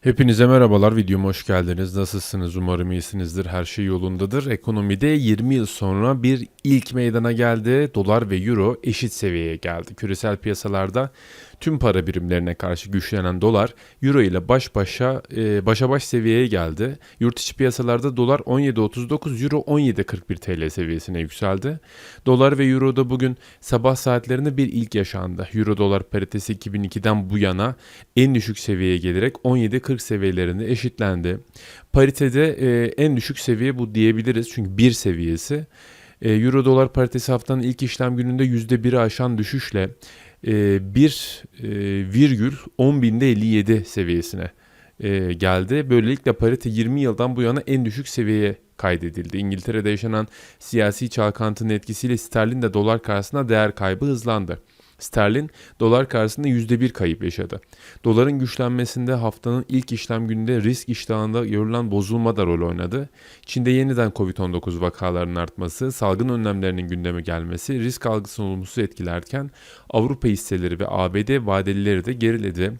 Hepinize merhabalar, videoma hoş geldiniz. Nasılsınız? Umarım iyisinizdir, her şey yolundadır. Ekonomide 20 yıl sonra bir ilk meydana geldi. Dolar ve euro eşit seviyeye geldi. Küresel piyasalarda tüm para birimlerine karşı güçlenen dolar, euro ile baş başa e, başa baş seviyeye geldi. Yurt içi piyasalarda dolar 17.39, euro 17.41 TL seviyesine yükseldi. Dolar ve euroda bugün sabah saatlerinde bir ilk yaşandı. Euro dolar paritesi 2002'den bu yana en düşük seviyeye gelerek 17.40 seviyelerinde eşitlendi. Paritede e, en düşük seviye bu diyebiliriz çünkü bir seviyesi. E, Euro dolar paritesi haftanın ilk işlem gününde %1'i aşan düşüşle e, 1 e, virgül 10.057 seviyesine e, geldi. Böylelikle parite 20 yıldan bu yana en düşük seviyeye kaydedildi. İngiltere'de yaşanan siyasi çalkantının etkisiyle sterlin de dolar karşısında değer kaybı hızlandı. Sterlin dolar karşısında %1 kayıp yaşadı. Doların güçlenmesinde haftanın ilk işlem gününde risk iştahında görülen bozulma da rol oynadı. Çin'de yeniden Covid-19 vakalarının artması, salgın önlemlerinin gündeme gelmesi risk algısını olumsuz etkilerken Avrupa hisseleri ve ABD vadelileri de geriledi.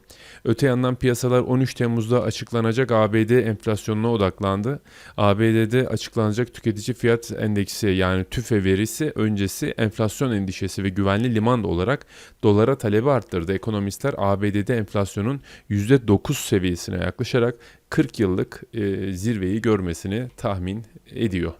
Öte yandan piyasalar 13 Temmuz'da açıklanacak ABD enflasyonuna odaklandı. ABD'de açıklanacak tüketici fiyat endeksi yani TÜFE verisi öncesi enflasyon endişesi ve güvenli liman olarak dolara talebi arttırdı. Ekonomistler ABD'de enflasyonun %9 seviyesine yaklaşarak 40 yıllık e, zirveyi görmesini tahmin ediyor.